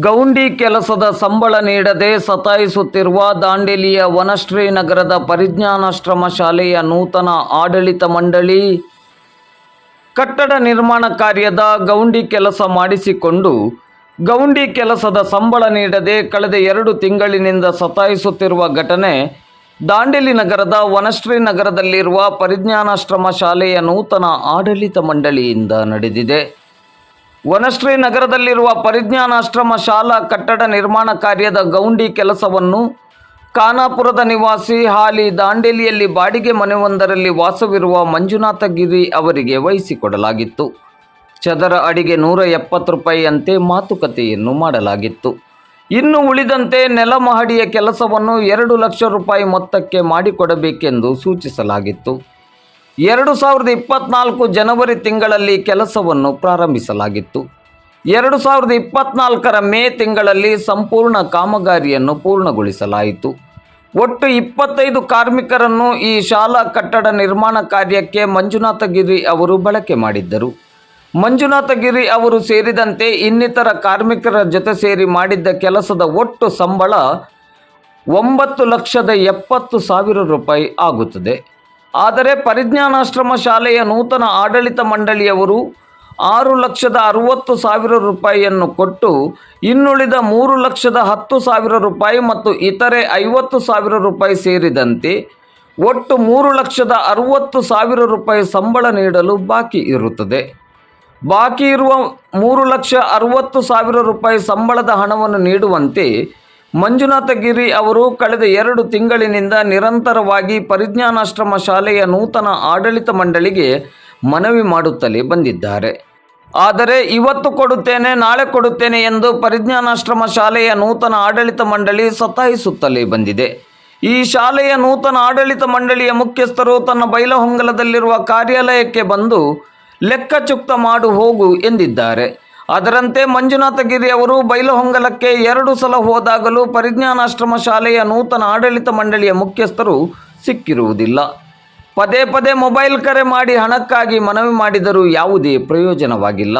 ಗೌಂಡಿ ಕೆಲಸದ ಸಂಬಳ ನೀಡದೆ ಸತಾಯಿಸುತ್ತಿರುವ ದಾಂಡೇಲಿಯ ವನಶ್ರೀ ನಗರದ ಪರಿಜ್ಞಾನಾಶ್ರಮ ಶಾಲೆಯ ನೂತನ ಆಡಳಿತ ಮಂಡಳಿ ಕಟ್ಟಡ ನಿರ್ಮಾಣ ಕಾರ್ಯದ ಗೌಂಡಿ ಕೆಲಸ ಮಾಡಿಸಿಕೊಂಡು ಗೌಂಡಿ ಕೆಲಸದ ಸಂಬಳ ನೀಡದೆ ಕಳೆದ ಎರಡು ತಿಂಗಳಿನಿಂದ ಸತಾಯಿಸುತ್ತಿರುವ ಘಟನೆ ದಾಂಡೇಲಿ ನಗರದ ವನಶ್ರೀ ನಗರದಲ್ಲಿರುವ ಪರಿಜ್ಞಾನಾಶ್ರಮ ಶಾಲೆಯ ನೂತನ ಆಡಳಿತ ಮಂಡಳಿಯಿಂದ ನಡೆದಿದೆ. ವನಶ್ರೀ ನಗರದಲ್ಲಿರುವ ಪರಿಜ್ಞಾನಾಶ್ರಮ ಶಾಲಾ ಕಟ್ಟಡ ನಿರ್ಮಾಣ ಕಾರ್ಯದ ಗೌಂಡಿ ಕೆಲಸವನ್ನು ಖಾನಾಪುರದ ನಿವಾಸಿ ಹಾಲಿ ದಾಂಡೇಲಿಯಲ್ಲಿ ಬಾಡಿಗೆ ಮನೆಯೊಂದರಲ್ಲಿ ವಾಸವಿರುವ ಮಂಜುನಾಥಗಿರಿ ಅವರಿಗೆ ವಹಿಸಿಕೊಡಲಾಗಿತ್ತು. ಚದರ ಅಡಿಗೆ ನೂರ ಎಪ್ಪತ್ತು ರೂಪಾಯಿಯಂತೆ ಮಾತುಕತೆಯನ್ನು ಮಾಡಲಾಗಿತ್ತು. ಇನ್ನು ಉಳಿದಂತೆ ನೆಲಮಹಡಿಯ ಕೆಲಸವನ್ನು ಎರಡು ಲಕ್ಷ ರೂಪಾಯಿ ಮೊತ್ತಕ್ಕೆ ಮಾಡಿಕೊಡಬೇಕೆಂದು ಸೂಚಿಸಲಾಗಿತ್ತು. ಎರಡು ಸಾವಿರದ ಇಪ್ಪತ್ನಾಲ್ಕು ಜನವರಿ ತಿಂಗಳಲ್ಲಿ ಕೆಲಸವನ್ನು ಪ್ರಾರಂಭಿಸಲಾಗಿತ್ತು. ಎರಡು ಸಾವಿರದ ಇಪ್ಪತ್ನಾಲ್ಕರ ಮೇ ತಿಂಗಳಲ್ಲಿ ಸಂಪೂರ್ಣ ಕಾಮಗಾರಿಯನ್ನು ಪೂರ್ಣಗೊಳಿಸಲಾಯಿತು. ಒಟ್ಟು ಇಪ್ಪತ್ತೈದು ಕಾರ್ಮಿಕರನ್ನು ಈ ಶಾಲಾ ಕಟ್ಟಡ ನಿರ್ಮಾಣ ಕಾರ್ಯಕ್ಕೆ ಮಂಜುನಾಥಗಿರಿ ಅವರು ಬಳಕೆ ಮಾಡಿದ್ದರು. ಮಂಜುನಾಥಗಿರಿ ಅವರು ಸೇರಿದಂತೆ ಇನ್ನಿತರ ಕಾರ್ಮಿಕರ ಜೊತೆ ಸೇರಿ ಮಾಡಿದ್ದ ಕೆಲಸದ ಒಟ್ಟು ಸಂಬಳ ಒಂಬತ್ತು ಲಕ್ಷದ ಎಪ್ಪತ್ತು ಸಾವಿರ ರೂಪಾಯಿ ಆಗುತ್ತದೆ. ಆದರೆ ಪರಿಜ್ಞಾನಾಶ್ರಮ ಶಾಲೆಯ ನೂತನ ಆಡಳಿತ ಮಂಡಳಿಯವರು ಆರು ಲಕ್ಷದ ಅರುವತ್ತು ಸಾವಿರ ರೂಪಾಯಿಯನ್ನು ಕೊಟ್ಟು ಇನ್ನುಳಿದ ಮೂರು ಲಕ್ಷದ ಹತ್ತು ಸಾವಿರ ರೂಪಾಯಿ ಮತ್ತು ಇತರೆ ಐವತ್ತು ಸಾವಿರ ರೂಪಾಯಿ ಸೇರಿದಂತೆ ಒಟ್ಟು ಮೂರು ಲಕ್ಷದ ಅರುವತ್ತು ಸಾವಿರ ರೂಪಾಯಿ ಸಂಬಳ ನೀಡಲು ಬಾಕಿ ಇರುತ್ತದೆ. ಬಾಕಿ ಇರುವ ಮೂರು ಲಕ್ಷ ಅರುವತ್ತು ಸಾವಿರ ರೂಪಾಯಿ ಸಂಬಳದ ಹಣವನ್ನು ನೀಡುವಂತೆ ಮಂಜುನಾಥ ಗಿರಿ ಅವರು ಕಳೆದ ಎರಡು ತಿಂಗಳಿನಿಂದ ನಿರಂತರವಾಗಿ ಪರಿಜ್ಞಾನಾಶ್ರಮ ಶಾಲೆಯ ನೂತನ ಆಡಳಿತ ಮಂಡಳಿಗೆ ಮನವಿ ಮಾಡುತ್ತಲೇ ಬಂದಿದ್ದಾರೆ. ಆದರೆ ಇವತ್ತು ಕೊಡುತ್ತೇನೆ, ನಾಳೆ ಕೊಡುತ್ತೇನೆ ಎಂದು ಪರಿಜ್ಞಾನಾಶ್ರಮ ಶಾಲೆಯ ನೂತನ ಆಡಳಿತ ಮಂಡಳಿ ಸತಾಯಿಸುತ್ತಲೇ ಬಂದಿದೆ. ಈ ಶಾಲೆಯ ನೂತನ ಆಡಳಿತ ಮಂಡಳಿಯ ಮುಖ್ಯಸ್ಥರು ತನ್ನ ಬೈಲಹೊಂಗಲದಲ್ಲಿರುವ ಕಾರ್ಯಾಲಯಕ್ಕೆ ಬಂದು ಲೆಕ್ಕಚುಕ್ತ ಮಾಡು ಹೋಗು ಎಂದಿದ್ದಾರೆ. ಅದರಂತೆ ಮಂಜುನಾಥಗಿರಿ ಅವರು ಬೈಲಹೊಂಗಲಕ್ಕೆ ಎರಡು ಸಲ ಹೋದಾಗಲೂ ಪರಿಜ್ಞಾನಾಶ್ರಮ ಶಾಲೆಯ ನೂತನ ಆಡಳಿತ ಮಂಡಳಿಯ ಮುಖ್ಯಸ್ಥರು ಸಿಕ್ಕಿರುವುದಿಲ್ಲ. ಪದೇ ಪದೇ ಮೊಬೈಲ್ ಕರೆ ಮಾಡಿ ಹಣಕ್ಕಾಗಿ ಮನವಿ ಮಾಡಿದರೂ ಯಾವುದೇ ಪ್ರಯೋಜನವಾಗಿಲ್ಲ.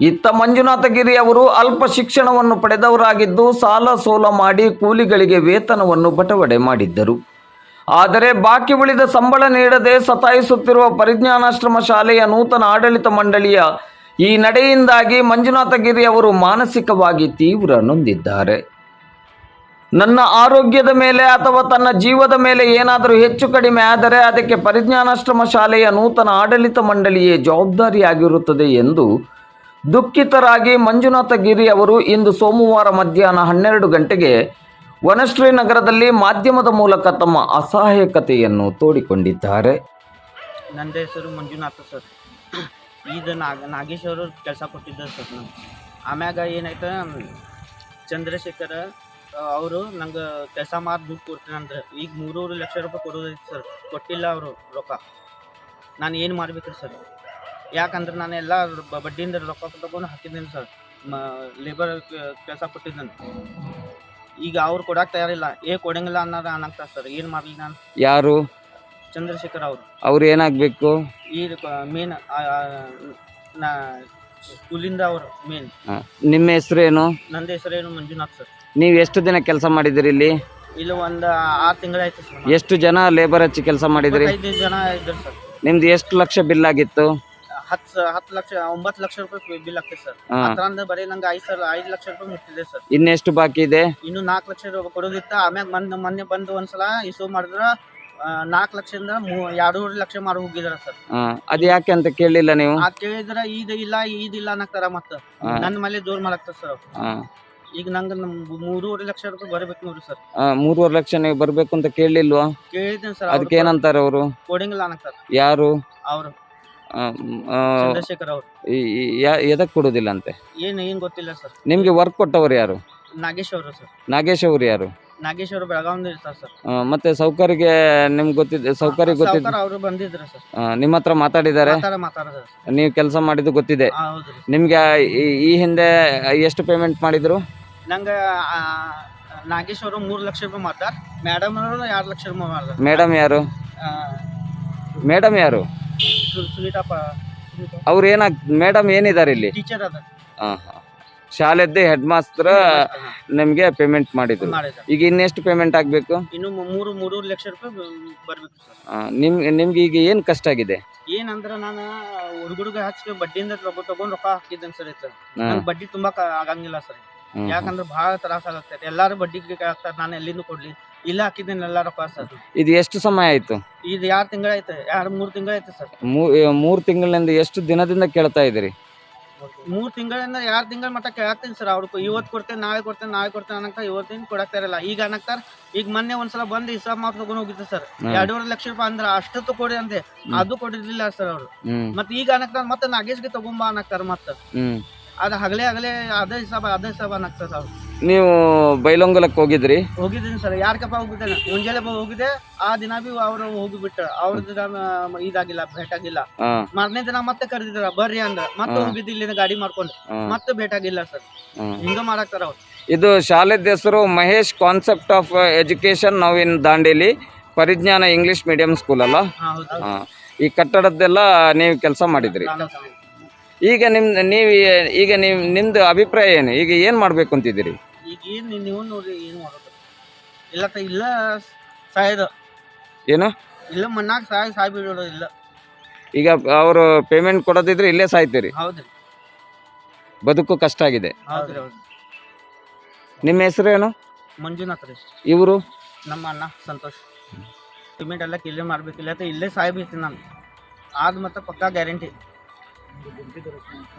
ಇತ್ತ ಮಂಜುನಾಥಗಿರಿ ಅವರು ಅಲ್ಪ ಶಿಕ್ಷಣವನ್ನು ಪಡೆದವರಾಗಿದ್ದು ಸಾಲ ಸೋಲ ಮಾಡಿ ಕೂಲಿಗಳಿಗೆ ವೇತನವನ್ನು ಬಟವಡೆ ಮಾಡಿದ್ದರು. ಆದರೆ ಬಾಕಿ ಉಳಿದ ಸಂಬಳ ನೀಡದೆ ಸತಾಯಿಸುತ್ತಿರುವ ಪರಿಜ್ಞಾನಾಶ್ರಮ ಶಾಲೆಯ ನೂತನ ಆಡಳಿತ ಮಂಡಳಿಯ ಈ ನಡೆಯಿಂದಾಗಿ ಮಂಜುನಾಥ ಗಿರಿ ಅವರು ಮಾನಸಿಕವಾಗಿ ತೀವ್ರ ನೊಂದಿದ್ದಾರೆ. ನನ್ನ ಆರೋಗ್ಯದ ಮೇಲೆ ಅಥವಾ ತನ್ನ ಜೀವದ ಮೇಲೆ ಏನಾದರೂ ಹೆಚ್ಚು ಕಡಿಮೆ ಆದರೆ ಅದಕ್ಕೆ ಪರಿಜ್ಞಾನಾಶ್ರಮ ಶಾಲೆಯ ನೂತನ ಆಡಳಿತ ಮಂಡಳಿಯೇ ಜವಾಬ್ದಾರಿಯಾಗಿರುತ್ತದೆ ಎಂದು ದುಃಖಿತರಾಗಿ ಮಂಜುನಾಥ ಗಿರಿ ಅವರು ಇಂದು ಸೋಮವಾರ ಮಧ್ಯಾಹ್ನ ಹನ್ನೆರಡು ಗಂಟೆಗೆ ವನಶ್ರೀ ನಗರದಲ್ಲಿ ಮಾಧ್ಯಮದ ಮೂಲಕ ತಮ್ಮ ಅಸಹಾಯಕತೆಯನ್ನು ತೋಡಿಕೊಂಡಿದ್ದಾರೆ. ನನ್ನ ಹೆಸರು ಮಂಜುನಾಥ ಸರ್. ಇದು ನಾಗ ನಾಗೇಶ್ ಅವರು ಕೆಲಸ ಕೊಟ್ಟಿದ್ದರು ಸರ್ ನಂಗೆ ಆಮ್ಯಾಗ ಏನಾಯ್ತು, ಚಂದ್ರಶೇಖರ ಅವರು ನಂಗೆ ಕೆಲಸ ಮಾಡಿ ದುಡ್ಡು ಕೊಡ್ತೀನಿ ಅಂದ್ರೆ. ಈಗ ಮೂರೂವರೆ ಲಕ್ಷ ರೂಪಾಯಿ ಕೊಡೋದೈತಿ ಸರ್. ಕೊಟ್ಟಿಲ್ಲ ಅವರು ರೊಕ್ಕ. ನಾನು ಏನು ಮಾಡ್ಬೇಕ್ರಿ ಸರ್? ಯಾಕಂದ್ರೆ ನಾನು ಎಲ್ಲ ಬಡ್ಡಿಯಿಂದ ರೊಕ್ಕ ತಗೊಂಡು ಹಾಕಿದ್ದೀನಿ ಸರ್. ಮ ಲೇಬರ್ ಕೆಲಸ ಕೊಟ್ಟಿದ್ದಾನೆ. ಈಗ ಅವ್ರು ಕೊಡಕ್ಕೆ ತಯಾರಿಲ್ಲ. ಏ, ಕೊಡಂಗಿಲ್ಲ ಅನ್ನೋದು ಅನ್ನಕ್ತಾರೆ ಸರ್. ಏನು ಮಾಡಲಿ ನಾನು? ಯಾರು? ಚಂದ್ರಶೇಖರ್ ಅವರು. ಅವ್ರು ಏನಾಗಬೇಕು? ಈ ಮೇನ್ ನಾ ಸ್ಕೂಲಿಂದ ಅವರು ಮೇನ್ ನಿಮ್ಮ ಹೆಸರು ಏನು? ನನ್ನ ಹೆಸರು ಏನು ಮಂಜುನಾಥ್ ಸರ್. ನೀವು ಎಷ್ಟು ದಿನ ಕೆಲಸ ಮಾಡಿದ್ರಿ ಇಲ್ಲಿ? ಇಲ್ಲಿ ಒಂದು ಆರು ತಿಂಗಳಾಯ್ತು ಸರ್ ಎಷ್ಟು ಜನ ಲೇಬರ್ ಹಚ್ಚಿ ಕೆಲಸ ಮಾಡಿದ್ರಿ ಐದು ಜನ ಇದ್ರು ಸರ್. ನಿಮ್ದು ಎಷ್ಟು ಲಕ್ಷ ಬಿಲ್ ಆಗಿತ್ತು? ಹತ್ತು ಹತ್ತು ಲಕ್ಷ ಒಂಬತ್ತು ಲಕ್ಷ ರೂಪಾಯಿ ಬಿಲ್ ಆಗ್ತದೆ ಸರ್. ಹಾ. ಆ ಅಂದ್ರೆ ಬರೀ ನಂಗೆ ಐದು ಲಕ್ಷ ರೂಪಾಯಿ ಮುಟ್ಟಿದೆ ಸರ್. ಇನ್ನೆಷ್ಟು ಬಾಕಿ ಇದೆ? ಇನ್ನು ನಾಲ್ಕು ಲಕ್ಷ ರೂಪಾಯಿ ಕೊಡೋದಿತ್ತ. ಆಮ್ಯಾಗ ಮೊನ್ನೆ ಮೊನ್ನೆ ಬಂದು ಒಂದ್ಸಲ ಇಶ್ಯೂ ಮಾಡಿದ್ರ ನಾಲ್ಕು ಲಕ್ಷದಿಂದ ಮೂ ಎರಡೂವರೆ ಲಕ್ಷ ಮಾಡಿ ಹೋಗಿದಾರ ಸರ್. ಅದು ಯಾಕೆ ಅಂತ ಕೇಳಲಿಲ್ಲ ನೀವು? ಆ ಕೇಳಿದ್ರ ಇದು ಇಲ್ಲ ಇದಿಲ್ಲ ಅನ್ನಕ್ತಾರ ಮತ್ತ. ಹಾ. ನನ್ನ ಮೇಲೆ ಜೋರ್ ಮಾಡಕ್ತಾರ ಸರ್ ಅವ್ರು. ಈಗ ನಂಗೆ ನಮ್ ಮೂರುವರೆ ಲಕ್ಷ ರೂಪಾಯಿ ಬರಬೇಕು ನೋಡ್ರಿ ಸರ್. ಆ, ಮೂರುವರೆ ಲಕ್ಷ ನೀವು ಬರ್ಬೇಕು ಅಂತ ಕೇಳಿಲ್ವಾ? ಕೇಳಿದ್ದೀನಿ ಸರ್ ಅದಕ್ಕೆ ಏನಂತಾರೆ ಅವರು? ಕೊಡಂಗಿಲ್ಲ ಅನ್ನಕ್ತಾರ. ಯಾರು? ಅವ್ರು. ಆ, ಆ, ಚಂದ್ರಶೇಖರ್ ಅವ್ರು. ಈ- ಈ- ಯಾ- ಎದಕ್ ಕೊಡೋದಿಲ್ಲ ಅಂತೆ? ಏನ್ ಏನ್ ಗೊತ್ತಿಲ್ಲ ಸರ್. ನಿಮ್ಗೆ ವರ್ಕ್ ಕೊಟ್ಟವರು ಯಾರು? ನಾಗೇಶ್ ಅವರು ಸರ್. ನಾಗೇಶ್ ಅವರು ಯಾರು? ನಾಗೇಶ್ ಬೆಳಗಾವಿ ಬೆಳಗಾವಿಂದ ಇರ್ತಾರೆ ಸರ್. ಆ, ಮತ್ತೆ ಸೌಕರ್ಯಗೆ ನಿಮ್ಗೆ ಗೊತ್ತಿದ್ದ ಸೌಕರ್ಯ ಗೊತ್ತಿದ್ದ ಸಾವ್ಕಾರ ಅವರು ಬಂದಿದ್ರು ಸರ್. ಆ, ನಿಮ್ಮ ಹತ್ರ ಮಾತಾಡಿದ್ದಾರೆ ಮಾತಾಡ ಮಾತಾಡಿದ್ರು ಸರ್. ನೀವು ಕೆಲಸ ಮಾಡಿದ್ದು ಗೊತ್ತಿದೆ. ಆ, ಹೌದ್ರಿ ನಿಮ್ಗೆ ಈ- ಈ ಹಿಂದೆ ಎಷ್ಟು ಪೇಮೆಂಟ್ ಮಾಡಿದ್ರು? ನಂಗೆ ನಾಗೇಶ್ವರ ನಾಗೇಶ್ ಮೂರು ಲಕ್ಷ ರೂಪಾಯಿ ಮಾಡ್ತಾರ ಮೇಡಮ್ ಅವರು ಎರಡು ಲಕ್ಷ ರೂಪಾಯಿ ಮಾಡ್ತಾರ ಮೇಡಮ್ ಯಾರು? ಮೇಡಮ್ ಯಾರು? ಸುನೀತಪ್ಪ ಅವ್ರು ಏನಾಗ್ ಮೇಡಮ್ ಏನಿದ್ದಾರೆ ಇಲ್ಲಿ? ಟೀಚರ್ ಅದ ಹಾಂ ಹಾಂ. ಶಾಲೆದ್ದೇ ಹೆಡ್ ಮಾಸ್ತರ ನಿಮ್ಗೆ ಪೇಮೆಂಟ್ ಮಾಡಿದ್ರು. ಈಗ ಇನ್ನೆಷ್ಟು ಪೇಮೆಂಟ್ ಆಗಬೇಕು? ಇನ್ನು ಮೂ- ಮೂರು ಮೂರೂವರೆ ಲಕ್ಷ ರೂಪಾಯಿ ಬ- ಬರ್ಬೇಕು ಸರ್. ನಿಮ್ ನಿಮ್ಗೆ ಈಗ ಏನ್ ಕಷ್ಟ ಆಗಿದೆ? ಏನಂದ್ರ ನಾನು ಹುಡುಗರಿಗೆ ಹಚ್ಚಿ ಬಡ್ಡಿಯಿಂದ ತಗೊ ತಗೊಂಡ್ ರೊಕ್ಕ ಹಾಕಿದ್ದೇನೆ ಸರ್ ಇತ್ತು. ಹಾ, ನಂಗೆ ಬಡ್ಡಿ ತುಂಬಾ ಆಗಂಗಿಲ್ಲ ಸರ್. ಹ್ಮ್, ಯಾಕಂದ್ರೆ ಬಹಳ ತ್ರಾಸ ಆಗತ್ತೆ. ಎಲ್ಲಾರು ಬಡ್ಡಿ ಆಗ್ತಾರೆ ನಾನು ಎಲ್ಲಿಂದ ಕೊಡ್ಲಿ? ಇಲ್ಲ ಹಾಕಿದ್ದೇನೆ ಎಲ್ಲ ರೊಕ್ಕ ಸರ್. ಇದು ಎಷ್ಟು ಸಮಯ ಆಯ್ತು? ಇದು ಯಾರು ತಿಂಗಳಾಯ್ತು? ಎರಡು ಮೂರು ತಿಂಗಳಾಯ್ತು ಸರ್. ಮೂರು ತಿಂಗಳಿಂದ ಎಷ್ಟು ದಿನದಿಂದ ಕೇಳ್ತಾ ಇದ್ದೀರಿ? ಮೂರ್ ತಿಂಗಳಿಂದ ಎರಡು ತಿಂಗಳ ಮಟ್ಟ ಕೇಳತ್ತೀನಿ ಸರ್ ಅವ್ರು ಇವತ್ತು ಕೊಡ್ತೇನೆ ನಾಳೆ ಕೊಡ್ತೇನೆ ನಾಳೆ ಕೊಡ್ತೇನೆ ಅನ್ನಕ ಇವತ್ತಿನ ಕೊಡಕ್ತಾ ಇರಲ್ಲ ಈಗ ಅನ್ನಕ್ತಾರ ಈಗ ಮೊನ್ನೆ ಒಂದ್ಸಲ ಬಂದು ಹಿಸಾಬ್ ಮಾಡಿ ತಗೊಂಡು ಹೋಗಿದ್ದೆ ಸರ್. ಎರಡೂವರೆ ಲಕ್ಷ ರೂಪಾಯಿ ಅಂದ್ರೆ ಅಷ್ಟೊತ್ತು ಕೊಡಿ ಅಂತೆ ಅದು ಕೊಡಿರ್ಲಿಲ್ಲ ಸರ್ ಅವ್ರು. ಮತ್ತೆ ಈಗ ಅನ್ನಕ್ತಾರ ಮತ್ತೆ ನಾಗೇಶ್ಗೆ ತಗೊಂಬ ಅನ್ನಕ್ತಾರ ಮತ್ತೆ. ಅದ ಅದು ಹಗಲೇ ಹಗಲೇ ಅದೇ ಹಿಸಾಬ್ ಅದೇ ಹಿಸಾಬ್ ಅನ್ನಕ್ತಾರ ಅವ್ರು ನೀವು ಬೈಲೊಂಗಲಕ್ಕೆ ಹೋಗಿದ್ರಿ? ಹೋಗಿದ್ದೀನಿ ಸರ್. ಯಾರ್ಕಪ್ಪ ಹೋಗಿದ್ದೇನೆ ಮುಂಜಾನೆ ಹೋಗಿದೆ. ಹೋಗಿದ್ದೆ ಆ ದಿನ ಬಿ ಅವರು ಹೋಗಿಬಿಟ್ಟ ಅವ್ರದ್ದು ದಿನ ಇದಾಗಿಲ್ಲ ಭೇಟ್ ಆಗಿಲ್ಲ ಹಾ. ಮಾರನೇ ದಿನ ಮತ್ತೆ ಕರೆದಿದ್ರ ಬರ್ರಿ ಅಂದ್ರ. ಮತ್ತೆ. ಹೋಗಿದ್ದು ಇಲ್ಲಿಂದ ಗಾಡಿ ಮಾಡ್ಕೊಂಡು. ಮತ್ತೆ ಭೇಟ್ ಆಗಿಲ್ಲ ಸರ್. ಹಿಂಗ ಮಾಡಾಕ್ತಾರ ಅವ್ರು. ಇದು ಶಾಲೆದ ಹೆಸರು ಮಹೇಶ್ ಕಾನ್ಸೆಪ್ಟ್ ಆಫ್ ಎಜುಕೇಶನ್ ನಾವು ಇನ್ ದಾಂಡೇಲಿ. ಪರಿಜ್ಞಾನ ಇಂಗ್ಲಿಷ್ ಮೀಡಿಯಂ ಸ್ಕೂಲ್ ಅಲ್ಲ? ಹಾ ಹೌದು. ಹಾ. ಈ ಕಟ್ಟಡದ್ದೆಲ್ಲ ನೀವು ಕೆಲಸ ಮಾಡಿದ್ರಿ. ಈಗ ನಿಮ್ ನೀವು ಈಗ ನಿಮ್ ನಿಮ್ದು ಅಭಿಪ್ರಾಯ ಏನು? ಈಗ ಏನು ಮಾಡ್ಬೇಕು ಅಂತಿದ್ದೀರಿ? ಈಗ ಏನು ನೀವ್- ನೋಡ್ರಿ ಏನು ಮಾಡೋದು? ಇಲ್ಲ ತ ಇಲ್ಲ ಸಾಯ್ದು. ಏನು? ಇಲ್ಲ ಮಣ್ಣಾಗ ಸಾಯ್ ಸಾಯ್ ಬಿಡೋದು ಇಲ್ಲ. ಈಗ ಅವರು ಪೇಮೆಂಟ್ ಕೊಡೋದಿದ್ರೆ ಇಲ್ಲೇ ಸಾಯ್ತೀರಿ. ಹೌದ್ರಿ. ಬದುಕು ಕಷ್ಟ ಆಗಿದೆ. ಹೌದ್ರಿ ಹೌದು ನಿಮ್ಮ ಹೆಸರೇನು ಮಂಜುನಾಥ್ ರೀ. ಇವರು? ನಮ್ಮ ಅಣ್ಣ ಸಂತೋಷ್. ಪೇಮೆಂಟ್ ಎಲ್ಲ ಕ್ಲಿಯರ್ ಮಾಡ್ಬೇಕಿಲ್ಲ ಇಲ್ಲೇ ಸಾಯ್ಬೇಕು ನಾನು. ಆದ ಮತ್ತೆ ಪಕ್ಕಾ ಗ್ಯಾರಂಟಿ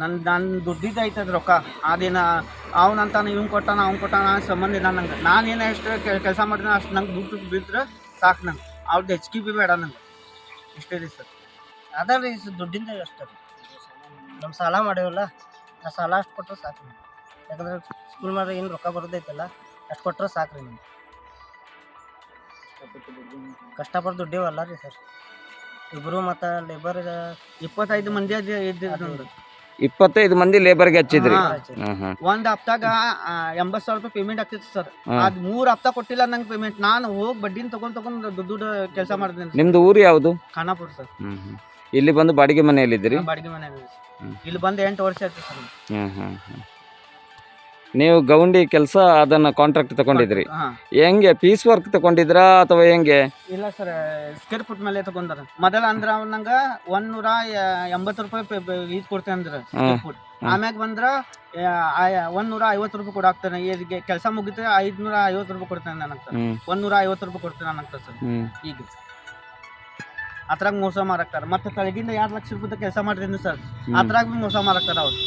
ನನ್ನ ನನ್ನ ದುಡ್ಡಿದ್ದು ಐತದ ರೊಕ್ಕ. ಅದೇನ ಅವನಂತಾನ ಇವ್ನು ಕೊಟ್ಟಾನ, ಅವ್ನು ಕೊಟ್ಟಾನ ಸಂಬಂಧ ಇಲ್ಲ ನಂಗೆ. ನಾನು ಏನು ಎಷ್ಟು ಕೆಲಸ ಮಾಡಿದ್ರೆ ಅಷ್ಟು ನಂಗೆ ದುಡ್ಡು ಬಿದ್ದರೆ ಸಾಕು ನಂಗೆ. ಅವ್ರದ್ದು ಹೆಚ್ಚಿಗೆ ಬಿ ಬೇಡ ನಂಗೆ. ಇಷ್ಟೇ ರೀ ಸರ್. ಅದ ರೀ ದುಡ್ಡಿಂದ ಅಷ್ಟೇ ರೀ. ನಮ್ಮ ಸಾಲ ಮಾಡೇವಲ್ಲ ಆ ಸಾಲ ಅಷ್ಟು ಕೊಟ್ಟರೆ ಸಾಕು ನಂಗೆ. ಯಾಕಂದ್ರೆ ಸ್ಕೂಲ್ ಮಾಡಿದ್ರೆ ಏನು ರೊಕ್ಕ ಬರೋದೈತಲ್ಲ, ಅಷ್ಟು ಕೊಟ್ಟರೆ ಸಾಕು ರೀ ನಿಮ್ಗೆ ಕಷ್ಟಪಟ್ಟು ದುಡ್ಡೇವಲ್ಲ ರೀ ಸರ್. ಇಬ್ಬರು ಮತ್ತ ಲೇಬರ್ ಇಪ್ಪತ್ತೈದು ಮಂದಿ ಇದ್ದಿದ್ದು ಇಪ್ಪತ್ತೈದು ಮಂದಿ ಲೇಬರ್ಗೆ ಹಚ್ಚಿದ್ರಿ. ಹಾ. ಹ್ಮ್ ಹ್ಮ್. ಒಂದ್ ಹಪ್ತಾಗ ಎಂಬತ್ ಸಾವಿರ ರೂಪಾಯಿ ಪೇಮೆಂಟ್ ಆಗ್ತಿತ್ತು ಸರ್. ಅದ್ ಮೂರ್ ಹಪ್ತಾ ಕೊಟ್ಟಿಲ್ಲ ನಂಗೆ ಪೇಮೆಂಟ್ ನಾನು ಹೋಗಿ ಬಡ್ಡಿನ ತಗೊಂಡ್ ತಗೊಂಡ್ ದುಡ್ಡು ದುಡ್ಡು ಕೆಲಸ ಮಾಡಿದ್ರಿ ನಿಮ್ದು ಊರು ಯಾವುದು? ಖಾನಾಪುರ ಸರ್. ಹ್ಮ್ ಹ್ಮ್. ಇಲ್ಲಿ ಬಂದು ಬಾಡಿಗೆ ಮನೆಯಲ್ಲಿದ್ದೀರಿ? ಬಾಡಿಗೆ ಮನೆಯಲ್ಲಿ ಇಲ್ಲಿ ಬಂದು ಎಂಟು ವರ್ಷ ಆಯ್ತು ಸರ್. ಹ್ಮ್ ಹ್ಮ್ ಹ್ಮ್. ನೀವು ಗೌಂಡಿ ಕೆಲಸ ಅದನ್ನ ಕಾಂಟ್ರಾಕ್ಟ್ ತಗೊಂಡಿದ್ರಿ. ಹೆಂಗೆ ಪೀಸ್ ವರ್ಕ್ ತಗೊಂಡಿದ್ರಾ ಅಥವಾ ಹೆಂಗೆ? ಇಲ್ಲ ಸರ್ ಸ್ಕ್ವೇರ್ ಫುಟ್ ಮೇಲೆ ತಗೊಂಡಾರ. ಮೊದಲ ಅಂದ್ರ ಅವನಂಗ ಒಂದ್ ನೂರ ಎಂಬತ್ತು ರೂಪಾಯಿ ಇದು ಕೊಡ್ತೇನೆ ಅಂದ್ರ ಫುಟ್ ಆಮ್ಯಾಗ ಬಂದ್ರ ಒಂದ್ ನೂರ ಐವತ್ತು ರೂಪಾಯಿ ಕೊಡಾಕ್ತಾನೆ ಈಗ ಕೆಲಸ ಮುಗಿದ್ರೆ ಐದ್ನೂರ ಐವತ್ತು ರೂಪಾಯಿ ಕೊಡ್ತೇನೆ ಹ್ಮ್. ಒಂದ್ ನೂರ ಐವತ್ತು ರೂಪಾಯಿ ಕೊಡ್ತೇನೆ ನನಗೆ ಸರ್ ಈಗ. ಅದ್ರಾಗ ಮೋಸ ಮಾರಾಕ್ತಾರ. ಮತ್ತೆ ತಳಗಿಂದ ಎರಡು ಲಕ್ಷ ರೂಪಾಯಿ ಕೆಲಸ ಮಾಡ್ತೀನಿ ಸರ್. ಅದ್ರಾಗ ಬಿ ಮೋಸ ಮಾರಾಕ್ತಾರ ಅವ್ರು.